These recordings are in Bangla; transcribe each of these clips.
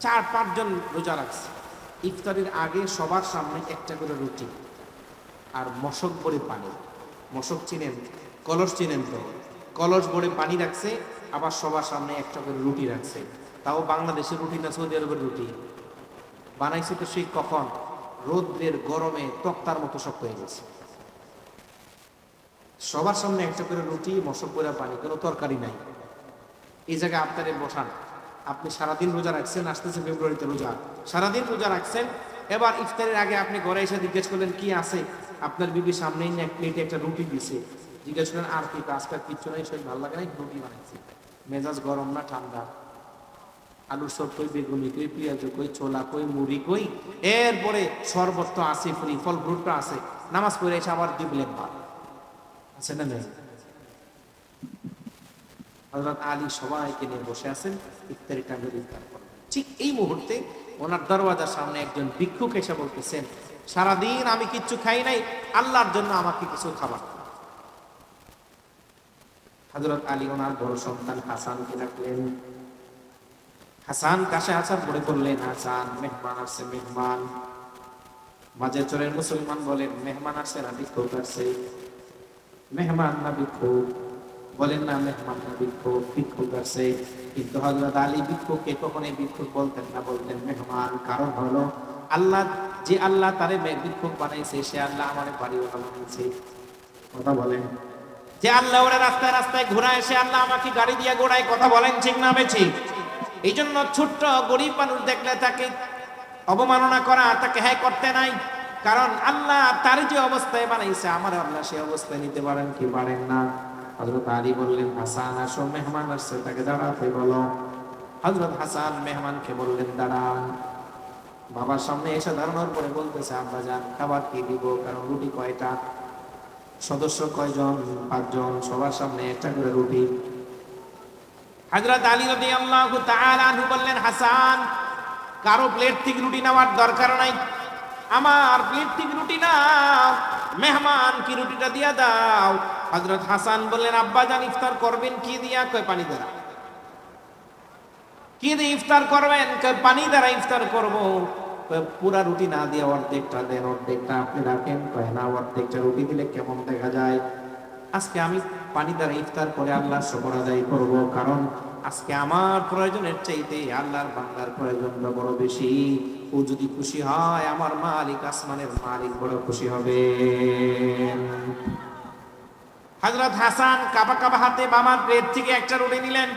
চার, পাঁচজন রোজা রাখছে। ইফতারের আগে সবার সামনে একটা করে রুটি আর মশক ভরে পানি। মশক চিনেন, কলস চিনেন তো? কলস ভরে পানি রাখছে, আবার সবার সামনে একটা করে রুটি রাখছে। তাও বাংলাদেশের রুটি না সৌদি আরবের রুটি? বানাইছে তো সেই কখন রোদ্রের গরমে তক্তার মতো শক্ত হয়ে গেছে। সবার সামনে একটা করে রুটি, মশক করে পানি, কোনো তরকারি নাই। এই জায়গায় আপনারে বসান। আপনি সারাদিন রোজা রাখছেন আসতেছে ফেব্রুয়ারিতে রোজা। সারাদিন রোজা রাখছেন, এবার ইফতারের আগে আপনি ঘরে এসে জিজ্ঞেস করলেন, কি আছে? আপনার বিবি সামনেই এক প্লেটে একটা রুটি দিছে। জিজ্ঞেস করলেন, আর কি আজকাল কিচ্ছু নাই, শরীর ভালো লাগে না রুটি বানাইছে। মেজাজ গরম না, ঠান্ডা। আলুর সব কই, বেগুনি কই, পেঁয়াজ কই, ছোলা কই, মুড়ি কই, এরপরে শরবত তো আছে ফ্রি ফল, ফ্রুট তো আছে। নামাজ পড়ে এসে আবার দিবলেন ভাত। আছে না নেই? হজরত আলী সবাইকে নিয়ে বসে আছেন, ইফতারি টাইমে ইফতার করেন ঠিক এই মুহূর্তে ওনার দরওয়াজার সামনে একজন ভিক্ষুক এসে বলতেছেন, সারাদিন আমি কিচ্ছু খাই নাই, আল্লাহর জন্য আমাকে কিছু খাবার। হজরত আলী ওনার বড় সন্তান হাসানকে ডাকলেন। হাসান কাছে আসার পরে বললেন, হাসান, মেহমান আসছে, মেহমান। মাঝে চোরের মুসলমান বলেন, মেহমান আসছে না ভিক্ষুক আসছে। মেহমান না ভিক্ষুক বলেন না মেহমান ভিক্ষুক ভিক্ষুক আসছে কিন্তু হজরত আলী ভিক্ষুককে কখনোই ভিক্ষুক বলতেন না, বলতেন মেহমান। কারণ হলো, আল্লাহ, যে আল্লাহ তারে ভিক্ষুক বানাইছে, সে আল্লাহ আমার বাড়িওয়ালা বানাইছে। কথা বলেন। যে আল্লাহ ওরা রাস্তায় রাস্তায় ঘোরায়, সে আল্লাহ আমাকে গাড়ি দিয়ে ঘোরায় কথা বলেন, ঠিক না বেছি এই জন্য ছোট্ট গরিব মানুষ দেখলে তাকে অবমাননা করা, তাকে হ্যাঁ করতে নাই। কারণ আল্লাহ তার যে অবস্থায় বানাইছে আমার আল্লাহ সে অবস্থায় নিতে পারেন কি পারেন না। হজরত আলী বললেন, হাসান, আসো, মেহমান আসছে, তাকে দাঁড়াতে বলো। হজরত হাসান মেহমানকে বললেন, দাঁড়ান। বাবার সামনে এসে দাঁড়ানোর পরে বলতেছে, আব্বা যান, খাবার কি দিব? কারণ রুটি কয়টা? সদস্য কয়জন? পাঁচজন? সবার সামনে একটা করে রুটি। হযরত আলী তাআলা আনহু বললেন, হাসান, কারও প্লেট থেকে রুটি নেওয়ার দরকার নাই। আমার থেকে রুটি নাও মেহমান কি রুটিটা দিয়া দাও? হযরত হাসান বললেন, আব্বা জান, ইফতার করবেন কি দিয়া? কয়, পানি দ্বারা। কি দিয়ে ইফতার করবেন? কয়, পানি দ্বারা ইফতার করব। পুরা রুটি না দিয়ে অর্ধেকটা দেন, অর্ধেকটা আপনি রাখেন। কয়, না, অর্ধেকটা রুটি দিলে কেমন দেখা যায়? আজকে আমি পানি দ্বারা ইফতার করে আল্লাহ শুকর আদায় করব, কারণ আজকে আমার প্রয়োজনের চাইতে আল্লাহর বান্দার প্রয়োজনটা বড় বেশি। ও যদি খুশি হয়, আমার মালিক, আসমানের মালিক বড় খুশি হবে হযরত হাসান কাবা কাবা হাতে বাবার প্লেট থেকে একটা রুটি নিলেন।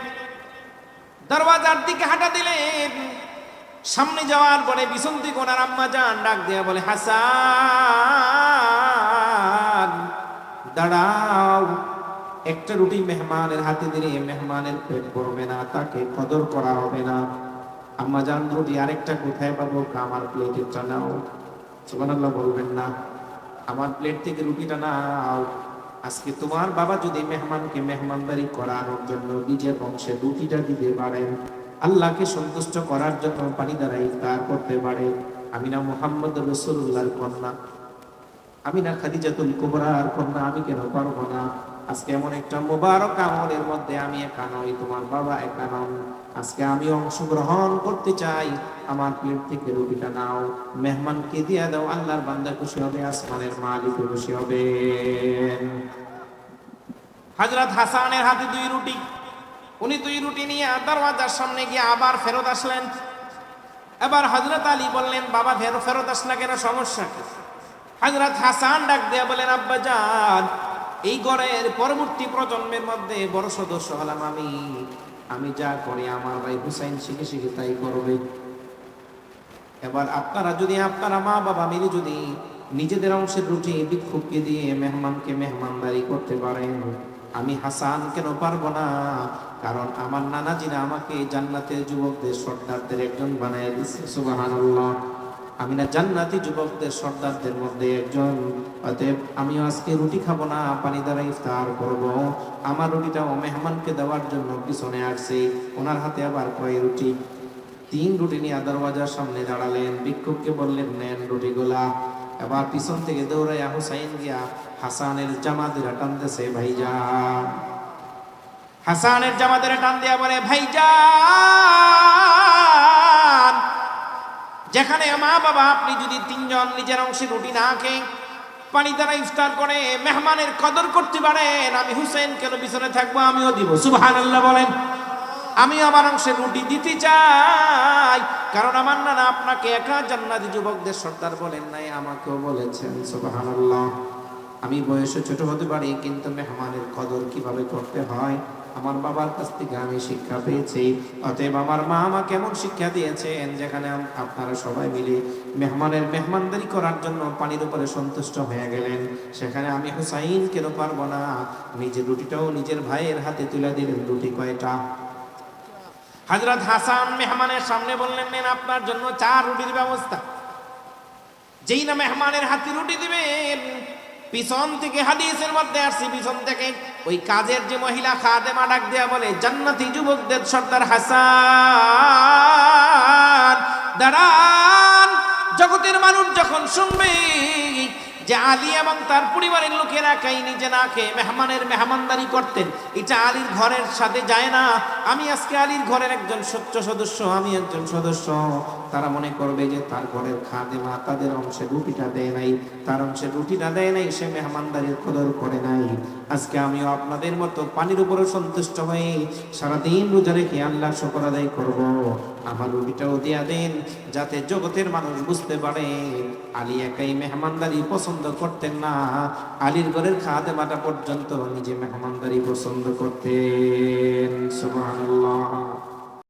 দরওয়াজার দিকে হাঁটা দিলেন। সামনে যাওয়ার পরে থেকে ওনার আম্মা যান, ডাক দেয়া বলে, হাসান, দাঁড়াও। একটা রুটি মেহমানের হাতে দিলে মেহমানের পেট পড়বে না, তাকে কদর করা হবে না। আম্মা জান, রুটি আরেকটা কোথায় পাবো? আমার প্লেটেরটা নাও সুবহানাল্লাহ বলবেন না। আমার প্লেট থেকে রুটিটা নাও। আজকে তোমার বাবা যদি মেহমানকে মেহমানদারি করানোর জন্য নিজের বংশে রুটিটা দিতে পারেন, আল্লাহকে সন্তুষ্ট করার জন্য পানি দ্বারা ইফতার করতে পারে। আমি না মোহাম্মদ রসুল্লাহর কন্যা। আমি না খাদিজাতুল কুবরার কন্যা, আমি কেন পারব না? আজকে এমন একটা মোবারক আমলের মধ্যে আমি একা নই, তোমার বাবা একা নন। আজকে আমি অংশগ্রহণ করতে চাই, আমার প্লেট থেকে রুটিটা নাও। মেহমানকে দিয়ে দাও, আল্লাহর বান্দা খুশি হবে, আসমানের মালিক খুশি হবে। হযরত হাসানের হাতে দুই রুটি। উনি দুই রুটি নিয়ে দরওয়াজার সামনে গিয়ে আবার ফেরত আসলেন। এবার হযরত আলী বললেন, বাবা ফেরত ফেরত আসলা কেন? সমস্যা কি? হযরত হাসান ডাক দিয়া বলেন আব্বা, যান। এই ঘরের পরবর্তী প্রজন্মের মধ্যে বড় সদস্য হলাম আমি। আমি যা করি, আমার ভাই হুসাইন শিখে শিখে তাই করবে। এবার আপনারা যদি, আপনারা মা বাবা মিলে যদি নিজেদের অংশের রুটি ভিক্ষুককে দিয়ে মেহমানকে মেহমানদারি করতে পারেন, আমি হাসান কেন পারব না? কারণ আমার নানাজিরা আমাকে জান্নাতের যুবকদের, সর্দারদের একজন বানায় দিচ্ছে সুবহানাল্লাহ। আমি না জান্নাতি যুবকদের, সর্দারদের মধ্যে একজন। অতএব আমি আজকে রুটি খাব না, পানি দ্বারা ইফতার করব। আমার রুটিটা ও মেহমানকে দেওয়ার জন্য পিছনে আসছে। ওনার হাতে আবার কয় রুটি? তিন রুটি নিয়ে দরওয়াজার সামনে দাঁড়ালেন। ভিক্ষুককে বললেন, নেন রুটিগুলা। এবার পিছন থেকে দৌড়াইয়া হুসাইন গিয়া হাসানের জামাদের টানতেছে, ভাইজান। হাসানের জামাদের টান দিয়া বলে, ভাইজান! যেখানে মা বাবা আপনি যদি তিনজন নিজের অংশে রুটি না খেয়ে পানি দ্বারা ইফতার করে মেহমানের কদর করতে পারেন, আমি হুসেন কেন পিছনে থাকব? আমিও দিব। সুবহান আল্লাহ বলেন। আমি আমার অংশে রুটি দিতে চাই, কারণ আমার নানা আপনাকে একা জান্নাতি যুবকদের সর্দার বলেন নাই, আমাকেও বলেছেন, সুবহানাল্লাহ। আমি বয়সে ছোট হতে পারি, কিন্তু মেহমানের কদর কীভাবে করতে হয়? আমার বাবার কাছ থেকে আমি শিক্ষা পেয়েছি। অতএব আমার মা আমাকে এমন শিক্ষা দিয়েছেন, যেখানে আপনারা সবাই মিলে মেহমানের মেহমানদারি করার জন্য পানির উপরে সন্তুষ্ট হয়ে গেলেন। সেখানে আমি হুসাইন কেন পারব না নিজের রুটিটাও নিজের ভাইয়ের হাতে তুলে দিলেন, রুটি কয়টা? হজরত হাসান মেহমানের সামনে বললেন, নেন, আপনার জন্য চার রুটির ব্যবস্থা। যেই না মেহমানের হাতে রুটি দিবেন পিছন থেকে হাদিসের মধ্যে আসছি, পিছন থেকে ওই কাজের যে মহিলা খাদেমা ডাক দেয়া বলে, জান্নাতি যুবকদের সর্দার হাসান, দাঁড়ান। জগতের মানুষ যখন শুনবে যে আলী এবং তার পরিবারের লোকেরা কাই নিজে না খেয়ে মেহমানের মেহমানদারি করতেন, এটা আলীর ঘরের সাথে যায় না। আমি আজকে আলীর ঘরের একজন সচ্চ সদস্য, আমি একজন সদস্য। তারা মনে করবে যে তার ঘরের খাদেমা তাদের অংশে রুটিটা দেয় নাই। তার অংশে রুটিটা দেয় নাই, সে মেহমানদারির কদর করে নাই। আজকে আমিও আপনাদের মতো পানির উপরে সন্তুষ্ট হয়ে সারাদিন রোজা রেখে আল্লাহ শকর আদায় করব। আমার রুটিটাও দিয়া দেন, যাতে জগতের মানুষ বুঝতে পারে, আলী একাই মেহমানদারি পছন্দ করতেন না। আলীর ঘরের খাদেমাটা পর্যন্ত নিজে মেহমানদারি পছন্দ করতেন। সুবহানাল্লাহ